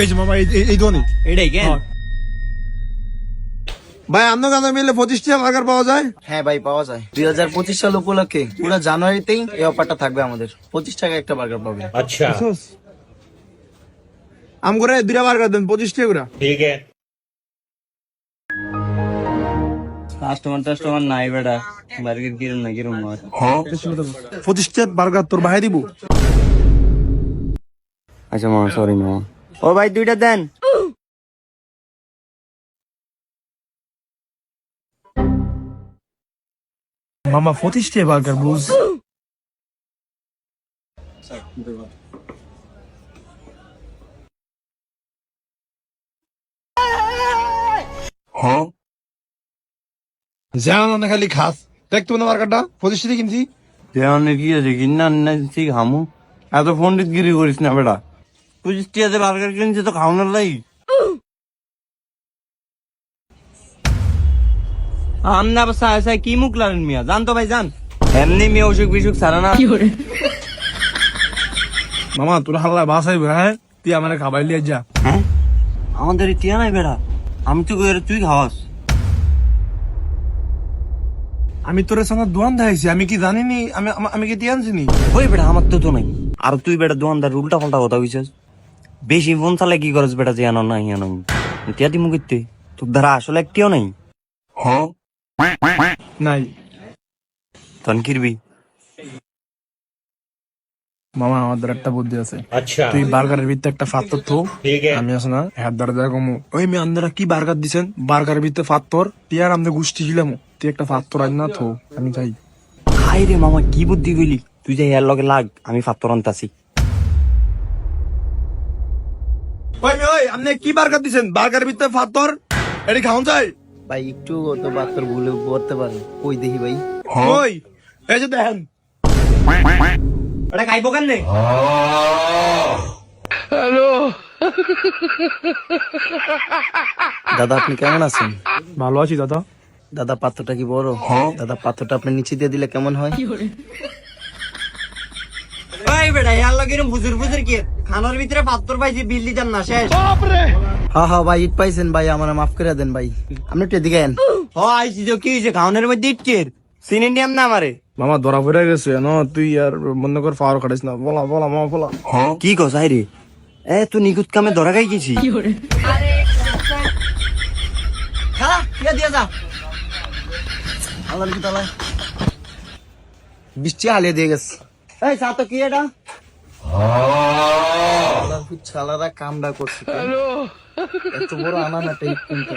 এই যে মামা এই এটাই কেন? হ্যাঁ। ভাই আন্দো গান্দো মিলে পঁচিশ বার্গার পাওয়া যায়? হ্যাঁ ভাই পাওয়া যায়। দুই হাজার পঁচিশ সাল উপলক্ষে পুরো জানুয়ারিতেই এই অফারটা থাকবে আমাদের। পঁচিশ টাকা একটা বার্গার পাবে। আচ্ছা। করে বার্গার দেন পঁচিশ টাকা ঠিক কাস্টমার টাস্টমার নাই বেটা। বার্গার কিরম না কিরম হ্যাঁ। পঁচিশ টাকা বার্গার তোর ভাই দিব। আচ্ছা মামা সরি মামা ও ভাই দুইটা দেন। মামা টাকা বার্গার বুঝ। জানো না খালি খাস। বার্গারটা টাকা কিনছি। কি আছে? কিনা না ঠিক হামু এত পন্ডিত গিরি করিস না বেটা। পঁচিশ টিয়াতে বার্গার কিনছি তো খাওয়ানোর লাই। আমনা কি মুখ লারেন মিয়া? জান তো ভাই জান এমনি মেয়ে অসুখ বিসুখ সারা না। মামা তোর হাল্লা বাসাই হ্যাঁ? তুই আমার খাবাই লিয়ে যা। হ্যাঁ? আমাদের টিয়া নাই বেটা আমি তো তুই খাওয়াস। আমি তোর সঙ্গে দোয়ান দেখাইছি আমি কি জানিনি? আমি আমি- কি দিয়ে আনছিনি? ওই বেটা আমার তো তো নাই। আর তুই বেটা দোকানদার উল্টা পাল্টা কথা কইছিস। বেশি ফোন চালে কি করছ বেটা যে আনো নাই আনো। এতিয়া দিমু কিতে তোর ধারা আসলে একটিও নাই। হ্যাঁ? নাই। তন কিরবি মামা আমার একটা বুদ্ধি আছে। আচ্ছা। তুই বার্গারের ভিতরে একটা ফাত্তর থো। আমি আছে না হ্যাঁ দ্বারা দ্বারা ওই মেয়ে আপনারা কি বার্গার দিছেন? বার্গারের ভিতরে ফাত্তর তুই আর আমাদের গুষ্টি ছিলাম। তুই একটা ফাত্তর আজ না থো। আমি খাই। খাই রে মামা কি বুদ্ধি কইলি? তুই যাই এর লগে লাগ আমি ফাত্তর আনতাছি। ওই আপনি কি বার্গার দিছেন? বার্গারের ভিতরে ফাত্তর এটি খাওয়ান চাই ভাই একটু তো ভুলে পারে কই দেখি ভাই? ওই এই যে দেখেন। এটা খাইবো কেন দাদা আপনি কেমন আছেন? ভালো আছি দাদা। দাদা পাত্রটা কি বড়? দাদা পাত্রটা আপনি নিচে দিয়ে দিলে কেমন হয়? ওই বেটা এর লগে ফুজুর ফুজুর কি খানার ভিতরে পাত্তর পাইছি বিল্লি যান না শেষ। হ্যাঁ হ্যাঁ ভাই ইট পাইছেন ভাই আমার মাফ করে দেন ভাই। আপনি একটু এদিকে আয়েন। ও আইছি যে কি হইছে খাওয়ানোর মধ্যে ইটকের। সিন ইন্ডিয়াম না আমারে। মামা ধরা পড়ে গেছে না তুই আর বন্ধ কর পাওয়ার কাটিস না। বলা বলা মামা বলা। কি কস রে? এ তুই নিকুত কামে ধরা খাই গেছি ইয়া দিয়ে যা। আল্লাহর কি তালা? বৃষ্টি হালিয়ে দিয়ে গেছে। এই সাতো কি এটা? কি কামডা করছে এত বড় আনা না টেপ কিনতে।